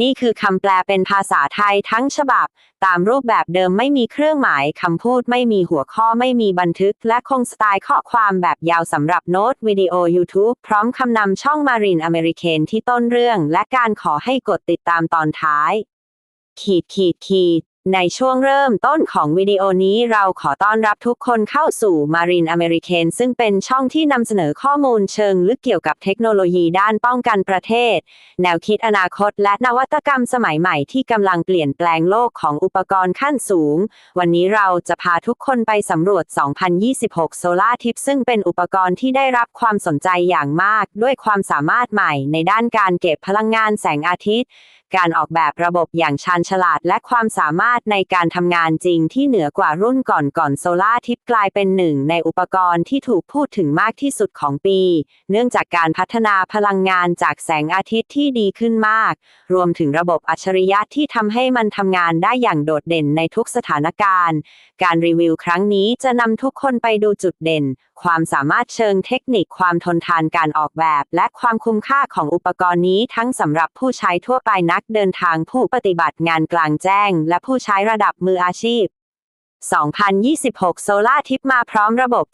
นี่คือคำแปลเป็นภาษาไทยทั้งฉบับ ตามรูปแบบเดิมไม่มีเครื่องหมายคำพูดไม่มีหัวข้อไม่มีบันทึก และคงสไตล์ข้อความแบบยาวสำหรับโน้ตวิดีโอ YouTube พร้อมคำนำช่องมารินอเมริเคนที่ต้นเรื่อง และการขอให้กดติดตามตอนท้าย ขีดขีดขีด ในช่วงเริ่มต้นของวิดีโอนี้เราขอต้อนรับทุกคนเข้าสู่ Marine American ซึ่งเป็นช่องที่นำเสนอข้อมูลเชิงลึกเกี่ยวกับเทคโนโลยีด้านป้องกันประเทศ แนวคิดอนาคตและนวัตกรรมสมัยใหม่ที่กำลังเปลี่ยนแปลงโลกของอุปกรณ์ขั้นสูง วันนี้เราจะพาทุกคนไปสำรวจ 2026 Solar Tip ซึ่งเป็นอุปกรณ์ที่ได้รับความสนใจอย่างมาก ด้วยความสามารถใหม่ในด้านการเก็บพลังงานแสงอาทิตย์ การออกแบบระบบอย่างชาญฉลาดและความสามารถในการทำงานจริงที่เหนือกว่ารุ่นก่อนก่อนโซลาทิปกลายเป็นหนึ่งในอุปกรณ์ที่ถูกพูดถึงมากที่สุดของปี เนื่องจากการพัฒนาพลังงานจากแสงอาทิตย์ที่ดีขึ้นมาก รวมถึงระบบอัจฉริยะที่ทำให้มันทำงานได้อย่างโดดเด่นในทุกสถานการณ์ การรีวิวครั้งนี้จะนำทุกคนไปดูจุดเด่น ความสามารถเชิงเทคนิคความทนทานการออกแบบ และความคุ้มค่าของอุปกรณ์นี้ทั้งสำหรับผู้ใช้ทั่วไปนักเดินทางผู้ปฏิบัติงานกลางแจ้ง และผู้ใช้ระดับมืออาชีพ 2026 Solar Tip มาพร้อมระบบ